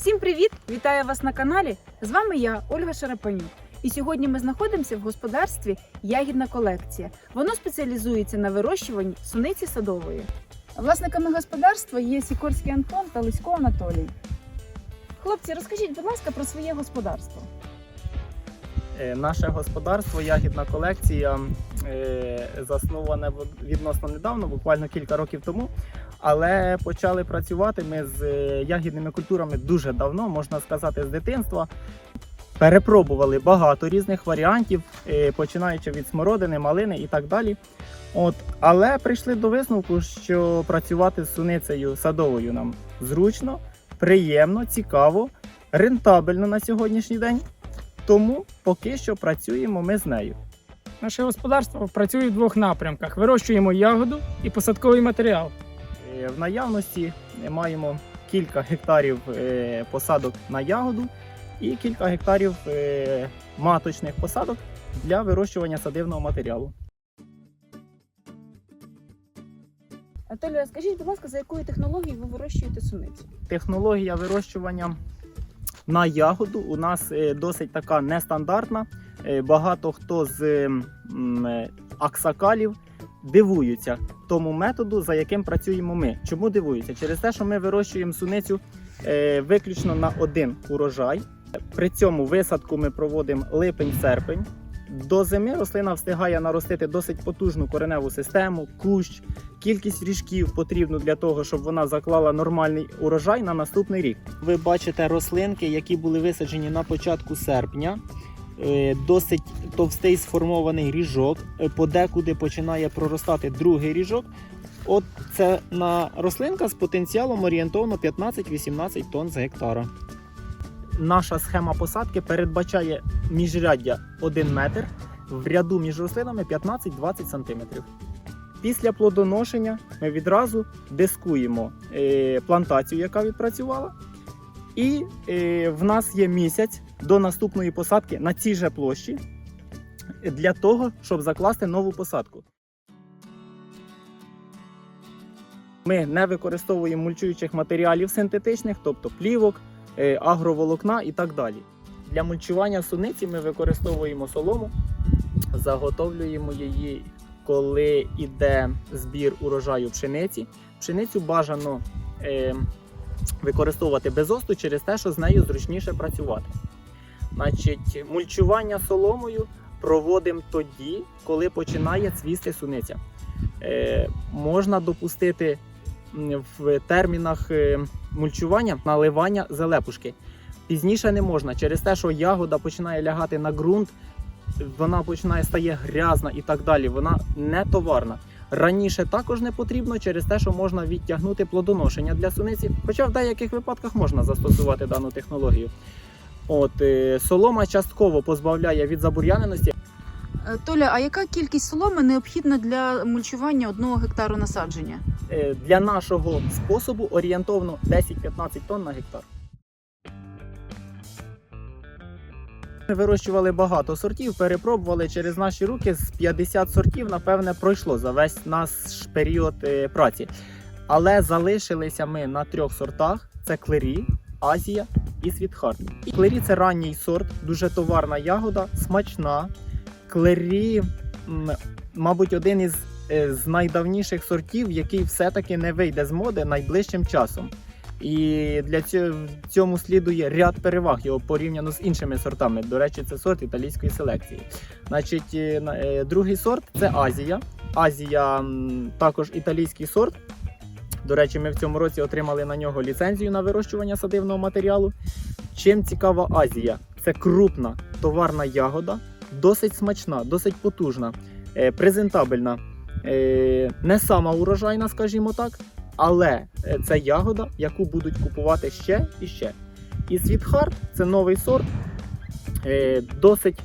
Всім привіт! Вітаю вас на каналі. З вами я, Ольга Шарапанюк. І сьогодні ми знаходимося в господарстві Ягідна колекція. Воно спеціалізується на вирощуванні суниці садової. Власниками господарства є Сікорський Антон та Лисько Анатолій. Хлопці, розкажіть, будь ласка, про своє господарство. Е, Наше господарство, ягідна колекція, е, засноване відносно недавно, буквально кілька років тому. Але почали працювати ми з е, ягідними культурами дуже давно, можна сказати, з дитинства. Перепробували багато різних варіантів, починаючи від смородини, малини і так далі. От, але прийшли до висновку, що працювати з суницею садовою нам зручно, приємно, цікаво, рентабельно на сьогоднішній день. Тому поки що працюємо ми з нею. Наше господарство працює в двох напрямках: вирощуємо ягоду і посадковий матеріал. Е, В наявності маємо кілька гектарів е, посадок на ягоду і кілька гектарів е, маточних посадок для вирощування садивного матеріалу. Анатолій, скажіть, будь ласка, за якою технологією ви вирощуєте суницю? Технологія вирощування на ягоду у нас е, досить така нестандартна. Е, Багато хто з е, аксакалів дивуються тому методу, за яким працюємо ми. Чому дивуються? Через те, що ми вирощуємо суницю виключно на один урожай. При цьому висадку ми проводимо липень-серпень. До зими рослина встигає наростити досить потужну кореневу систему, кущ, кількість ріжків потрібну для того, щоб вона заклала нормальний урожай на наступний рік. Ви бачите рослинки, які були висаджені на початку серпня. Е, Досить товстий сформований ріжок, е, подекуди починає проростати другий ріжок. От це на рослинка з потенціалом орієнтовно 15-18 тонн з гектара. Наша схема посадки передбачає міжряддя 1 метр, в ряду між рослинами 15-20 см. Після плодоношення ми відразу дискуємо е, плантацію, яка відпрацювала. І е, в нас є місяць до наступної посадки на цій же площі для того, щоб закласти нову посадку. Ми не використовуємо мульчуючих матеріалів синтетичних, тобто плівок, агроволокна і так далі. Для мульчування суниці ми використовуємо солому, заготовлюємо її коли йде збір урожаю пшениці. Пшеницю бажано е, використовувати без осту через те, що з нею зручніше працювати. Значить, мульчування соломою проводимо тоді, коли починає цвісти суниця. Е, можна допустити в термінах е, мульчування наливання залепушки. Пізніше не можна через те, що ягода починає лягати на ґрунт, вона починає стає грязна і так далі. Вона не товарна. Раніше також не потрібно через те, що можна відтягнути плодоношення для суниці, хоча в деяких випадках можна застосувати дану технологію. От е, солома частково позбавляє від забур'яненості. Е, Толя, а яка кількість соломи необхідна для мульчування одного гектару насадження? Е, Для нашого способу орієнтовно 10-15 тонн на гектар. Ми вирощували багато сортів, перепробували через наші руки з 50 сортів, напевне, пройшло за весь наш період е, праці. Але залишилися ми на трьох сортах: це клері, Азія і Світхарт. Клері це ранній сорт, дуже товарна ягода, смачна. Клері, мабуть, один із е, з найдавніших сортів, який все-таки не вийде з моди найближчим часом. І для цього цьому слідує ряд переваг його порівняно з іншими сортами. До речі, це сорт італійської селекції. Значить, е, е, другий сорт це Азія. Азія також італійський сорт. До речі, ми в цьому році отримали на нього ліцензію на вирощування садивного матеріалу. Чим цікава Азія? Це крупна товарна ягода, досить смачна, досить потужна, е, презентабельна. Е, Не сама урожайна, скажімо так, але е, це ягода, яку будуть купувати ще і ще. І Світхарт це новий сорт. Досить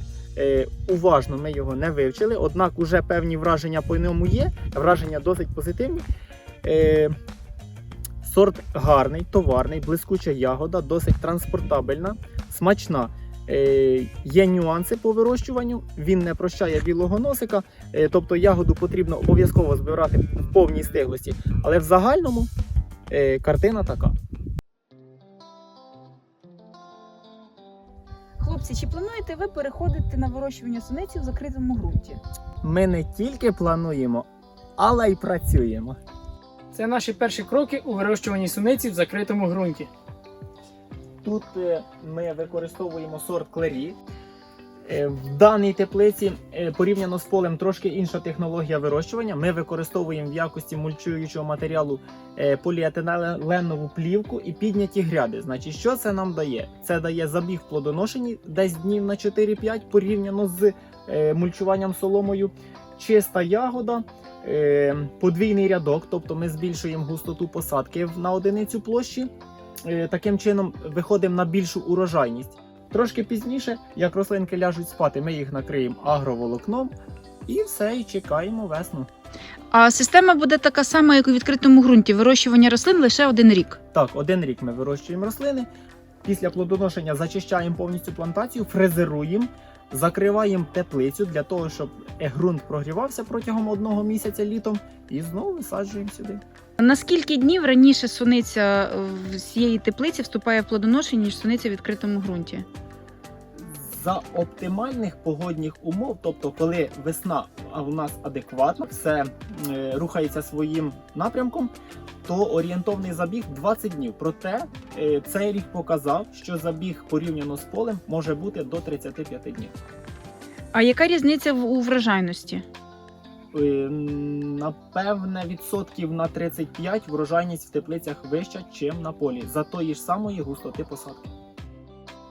уважно ми його не вивчили, однак уже певні враження по ньому є. Враження досить позитивні. Сорт гарний, товарний, блискуча ягода, досить транспортабельна, смачна. Е, є нюанси по вирощуванню, він не прощає білого носика, е, тобто ягоду потрібно обов'язково збирати в повній стиглості. Але в загальному е, картина така. Хлопці, чи плануєте ви переходити на вирощування суниці в закритому ґрунті? Ми не тільки плануємо, але й працюємо. Це наші перші кроки у вирощуванні суниці в закритому ґрунті. Тут е, ми використовуємо сорт клері. Е, В даній теплиці е, порівняно з полем трошки інша технологія вирощування. Ми використовуємо в якості мульчуючого матеріалу поліетиленову плівку і підняті гряди. Значить, що це нам дає? Це дає забіг в плодоношенні десь днів на 4-5 порівняно з мульчуванням соломою. Чиста ягода, подвійний рядок, тобто ми збільшуємо густоту посадки на одиницю площі. Е, Таким чином виходимо на більшу урожайність. Трошки пізніше, як рослинки ляжуть спати, ми їх накриємо агроволокном і все, і чекаємо весну. А система буде така сама, як у відкритому ґрунті. Вирощування рослин лише один рік. Так, один рік ми вирощуємо рослини. Після плодоношення зачищаємо повністю плантацію, фрезеруємо, закриваємо теплицю для того, щоб е, ґрунт прогрівався протягом одного місяця літом, і знову висаджуємо сюди. На скільки днів раніше суниця е, з цієї теплиці вступає в плодоношення, ніж суниця в відкритому ґрунті? За оптимальних погодних умов, тобто коли весна у нас адекватна, все е, рухається своїм напрямком, то орієнтовний забіг 20 днів. Проте е, цей рік показав, що забіг порівняно з полем може бути до 35 днів. А яка різниця в у врожайності? Е, Напевне, відсотків на 35 врожайність в теплицях вища, ніж на полі, за тої ж самої густоти посадки.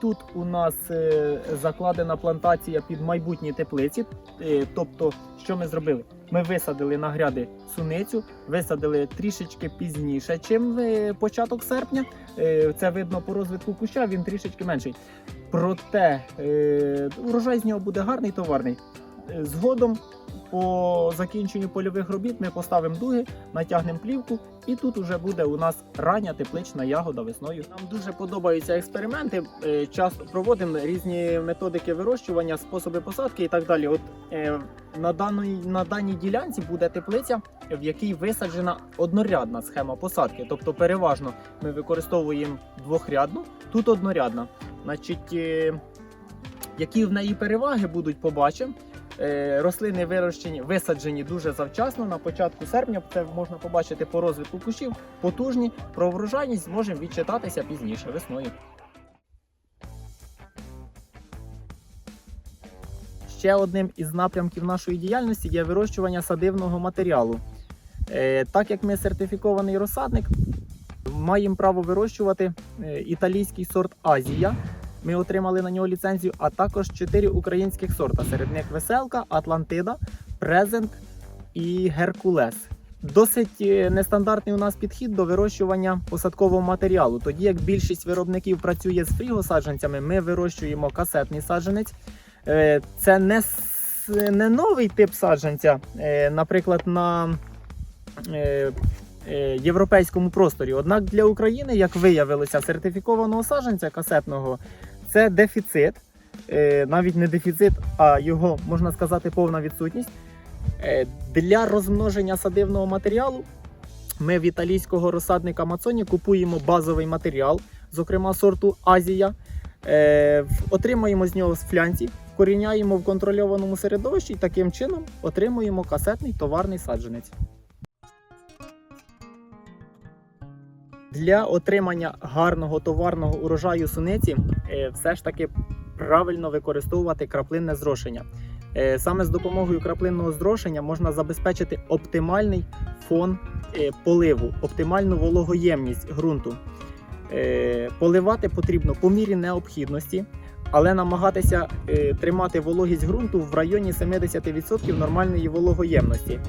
Тут у нас е, закладена плантація під майбутні теплиці. Е, тобто, що ми зробили? Ми висадили на гряди суницю, висадили трішечки пізніше, е, початок серпня. Це видно по розвитку куща, він трішечки менший. Проте урожай з нього буде гарний товарний. Згодом по закінченню польових робіт ми поставимо дуги, натягнемо плівку, і тут уже буде у нас рання теплична ягода весною. Нам дуже подобаються експерименти. е, Часто проводимо різні методики вирощування, способи посадки і так далі. От е, на даній на даній ділянці буде теплиця, в якій висаджена однорядна схема посадки. Тобто, переважно ми використовуємо двохрядну, тут однорядна. Значить, е, які в неї переваги будуть, побачимо. Е, Рослини вирощені, висаджені дуже завчасно. На початку серпня це можна побачити по розвитку кущів. Потужні про врожайність зможемо відчитатися пізніше весною. Ще одним із напрямків нашої діяльності є вирощування садивного матеріалу. Е, Так як ми сертифікований розсадник, маємо право вирощувати е, італійський сорт Азія. Ми отримали на нього ліцензію, а також чотири українських сорта. Серед них Веселка, Атлантида, Презент і Геркулес. Досить е, нестандартний у нас підхід до вирощування посадкового матеріалу. Тоді як більшість виробників працює з фрігосаджанцями, ми вирощуємо касетний саджанець. Е, Це не, не новий тип саджанця. Е, Наприклад, на європейському просторі. Однак для України, як виявилося, сертифікованого саджанця касетного це дефіцит. Е, Навіть не дефіцит, а його можна сказати повна відсутність. Е, Для розмноження садивного матеріалу ми в італійського розсадника Мацоні купуємо базовий матеріал, зокрема сорту Азія. Е, Отримуємо з нього з флянці, вкоріняємо в контрольованому середовищі і таким чином отримуємо касетний товарний саджанець. Для отримання гарного товарного урожаю суниці е, все ж таки правильно використовувати краплинне зрошення. Е, Саме з допомогою краплинного зрошення можна забезпечити оптимальний фон е, поливу, оптимальну вологоємність ґрунту. Поливати потрібно по мірі необхідності, але намагатися е, тримати вологість ґрунту в районі 70% нормальної вологоємності.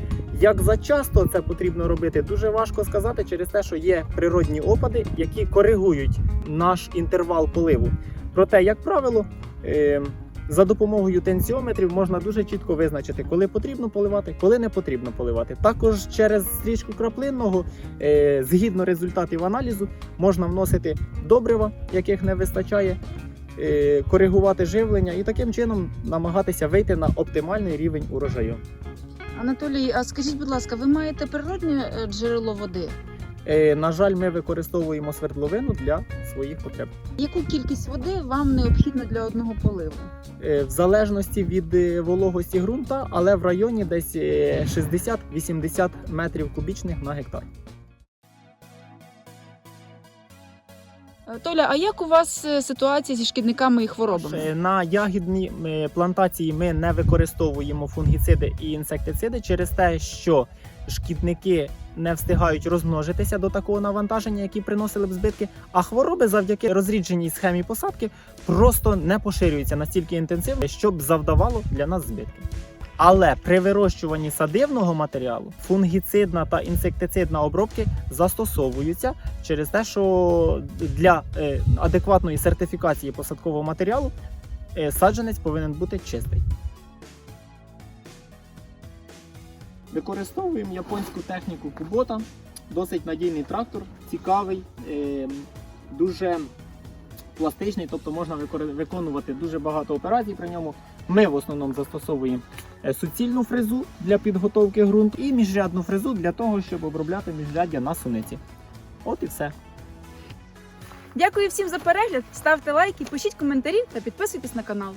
Як зачасто це потрібно робити, дуже важко сказати через те, що є природні опади, які коригують наш інтервал поливу. Проте, як правило, е, за допомогою тенсіометрів можна дуже чітко визначити, коли потрібно поливати, коли не потрібно поливати. Також через стрічку краплинного, е, згідно результатів аналізу, можна вносити добрива, яких не вистачає, коригувати живлення і таким чином намагатися вийти на оптимальний рівень урожаю. Анатолій, а скажіть, будь ласка, ви маєте природне е, джерело води? Е, на жаль, ми використовуємо свердловину для своїх потреб. Яку кількість води вам необхідно для одного поливу? Е, В залежності від е, вологості ґрунта, але в районі десь е, 60-80 метрів кубічних на гектар. Толя, а як у вас е, ситуація зі шкідниками і хворобами? Е, На ягідній е, плантації ми не використовуємо фунгіциди і інсектициди через те, що шкідники не встигають розмножитися до такого навантаження, які приносили б збитки. А хвороби завдяки розрідженій схемі посадки просто не поширюються настільки інтенсивно, щоб завдавало для нас збитки. Але при вирощуванні садивного матеріалу фунгіцидна та інсектицидна обробки застосовуються через те, що для е, адекватної сертифікації посадкового матеріалу е, саджанець повинен бути чистий. Використовуємо японську техніку кубота. Досить надійний трактор, цікавий, е, дуже пластичний, тобто можна виконувати дуже багато операцій при ньому. Ми в основному застосовуємо суцільну фрезу для підготовки ґрунт і міжрядну фрезу для того, щоб обробляти міжряддя на суниці. От і все. Дякую всім за перегляд. Ставте лайки, пишіть коментарі та підписуйтесь на канал.